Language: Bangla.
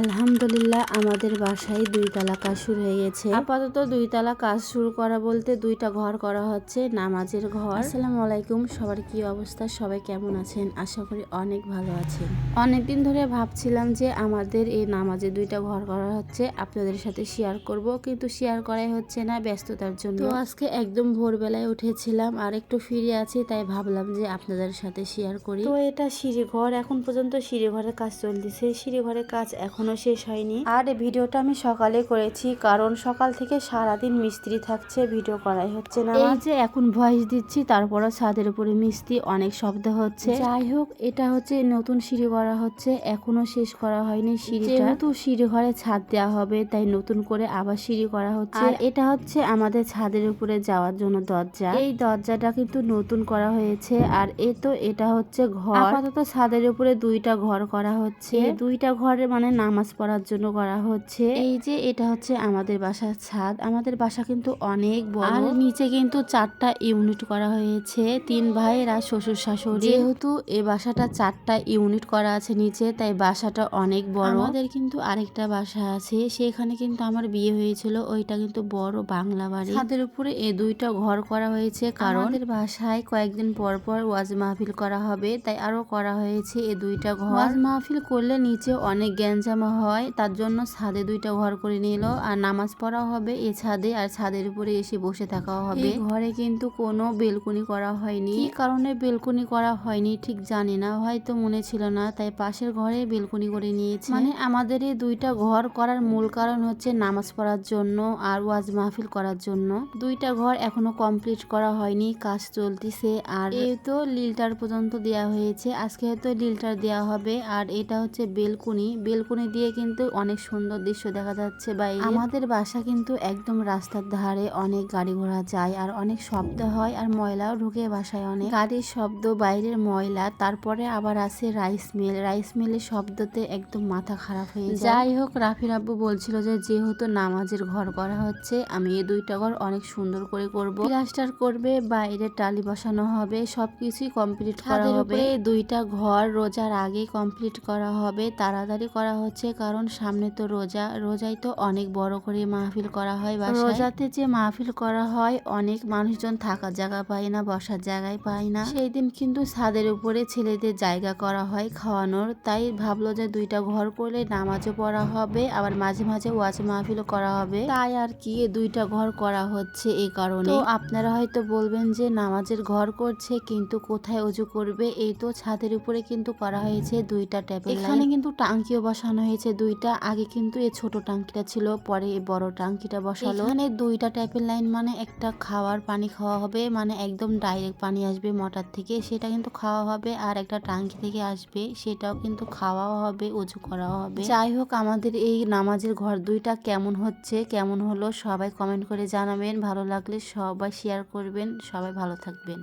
আলহামদুলিল্লাহ আমাদের বাসায় দুই তালা কাজ শুরু হয়ে গেছে। আপাতত দুই তালা কাজ শুরু করা বলতে দুইটা ঘর করা হচ্ছে নামাজের ঘর। আসসালামু আলাইকুম সবার কি অবস্থা? সবাই কেমন আছেন? আশা করি অনেক ভালো আছেন। অনেকদিন ধরে ভাবছিলাম যে আমাদের এই নামাজে দুইটা ঘর করা হচ্ছে আপনাদের সাথে শেয়ার করব কিন্তু শেয়ার করাই হচ্ছে না ব্যস্ততার জন্য। তো আজকে একদম ভোরবেলায় উঠেছিলাম আর একটু ফিরে আছি তাই ভাবলাম যে আপনাদের সাথে শেয়ার করি। তো এটা সিঁড়ি ঘর এখন পর্যন্ত সিঁড়ি ঘরের কাজ চলতেছে। সিঁড়ি ঘরের কাজ এখনও শেষ হয়নি। আর এই ভিডিওটা আমি সকালে করেছি কারণ সকাল থেকে সারাদিন মিস্ত্রি থাকছে ভিডিও করাই হচ্ছে না এই যে এখন ভয়েস দিচ্ছি তারপরও ছাদের উপরে মিস্ত্রি অনেক শব্দ হচ্ছে। যাই হোক এটা হচ্ছে নতুন সিঁড়ি করা হচ্ছে এখনও শেষ করা হয়নি সিঁড়িটা। যেহেতু সিঁড়ি ঘরে ছাদ দেওয়া হবে তাই নতুন করে আবার সিঁড়ি করা হচ্ছে। আর এটা হচ্ছে আমাদের ছাদের উপরে যাওয়ার জন্য দরজা। এই দরজাটা কিন্তু নতুন করা হয়েছে আর এ তো এটা হচ্ছে ঘর। আপাতত ছাদের উপরে দুইটা ঘর করা হচ্ছে। দুইটা ঘরে মানে নামাজ পড়ার জন্য করা হচ্ছে। এই যে এটা হচ্ছে আমাদের বাসার ছাদ। আমাদের বাসা কিন্তু অনেক বড়। আর নিচে কিন্তু চারটা ইউনিট করা হয়েছে। তিন ভাইয়ের আর শ্বশুর শাশুড়ি যেহেতু এ বাসাটা চারটা ইউনিট করা আছে নিচে তাই বাসাটা অনেক বড়। আমাদের কিন্তু আরেকটা বাসা আছে। সেখানে কিন্তু আমার বিয়ে হয়েছিল। ওইটা কিন্তু বড় বাংলা বাড়ি। ছাদের উপরে এ দুইটা ঘর করা হয়েছে কারণ আমাদের বাসায় কয়েকদিন পর পর ওয়াজ মাহফিল করা হবে। তাই আরও করা হয়েছে এ দুইটা ঘর। ওয়াজ মাহফিল করলে নিচে অনেক গ্যাঞ্জামা হয় তার জন্য ছাদে দুইটা ঘর করে নিল। আর নামাজ পড়া হবে এ ছাদে আর ছাদের উপরে এসে বসে থাকা হবে। ঘরে কিন্তু কোনো বেলকুনি করা হয়নি। কি কারণে বেলকুনি করা হয়নি ঠিক জানি না হয়তো মনে ছিল না তাই পাশের ঘরে বেলকুনি করে নিয়েছে। মানে আমাদের এই দুইটা ঘর করার মূল কারণ হচ্ছে নামাজ পড়ার জন্য আর ওয়াজ মাহফিল করার জন্য। দুইটা ঘর এখনও কমপ্লিট করা হয়নি কাজ চলতেছে। আর এই তো লিলটার পর্যন্ত দেওয়া হয়েছে আজকে হয়তো লিলটার দেওয়া হবে। আর এটা হচ্ছে বেলকুনি। বেলকুনি দিয়ে কিন্তু অনেক সুন্দর দৃশ্য দেখা যাচ্ছে বাইরে আমাদের বাসা কিন্তু একদম রাস্তার ধারে অনেক গাড়ি ঘোড়া যায় আর অনেক শব্দ হয় আর ময়লাও ঢুকে বাসায় অনেক। গাড়ির শব্দ বাইরের ময়লা তারপরে আবার আছে রাইস মিল। রাইস মিলের শব্দতে একদম মাথা খারাপ হয়ে যায়। যাই হোক রাফির আব্বু বলছিল যে যেহেতু নামাজের ঘর করা হচ্ছে আমি এই দুইটা ঘর অনেক সুন্দর করে করব। প্লাস্টার করবে বাইরে টালি বসানো হবে সবকিছুই কমপ্লিট করা হবে। দুইটা ঘর রোজার আগে কমপ্লিট করা হবে তাড়াতাড়ি করা হচ্ছে। কারণ সামনে তো রোজা রোজায় তো অনেক বড় করে মাহফিল করা হয় বা রোজাতে যে মাহফিল করা হয় অনেক মানুষজন থাকার জায়গা পায় না বসার জায়গায় পায় না। সেই দিন কিন্তু ছাদের উপরে ছেলেদের জায়গা করা হয় খাওয়ানোর। তাই ভাবলো যে দুইটা ঘর করলে নামাজও পড়া হবে আবার মাঝে মাঝে ওয়াজ মাহফিলও করা হবে। তাই আর কি দুইটা ঘর করা হচ্ছে এই কারণে। আপনারা হয়তো বলবেন যে নামাজের ঘর করছে কিন্তু কোথায় অজু করবে? এই তো ছাদের উপরে কিন্তু করা হয়েছে দুইটা ট্যাপ এখানে কিন্তু টাঙ্কিও বসানো হয়েছে দুইটা। আগে কিন্তু এই ছোট টাঙ্কিটা ছিল, পরে এই বড় টাঙ্কিটা বসালো। এখানে দুইটা ট্যাপের লাইন মানে একটা খাওয়ার পানি খাওয়া হবে মানে একদম ডাইরেক্ট পানি আসবে মোটর থেকে, সেটা কিন্তু খাওয়া হবে, আর একটা টাঙ্কি থেকে আসবে, সেটাও কিন্তু খাওয়াও হবে উঁচু করাও হবে। যাই হোক, আমাদের এই নামাজের ঘর দুইটা কেমন হচ্ছে, কেমন হলো সবাই কমেন্ট করে জানাবেন। ভালো লাগলে সবাই শেয়ার করবেন, সবাই ভালো থাকবেন।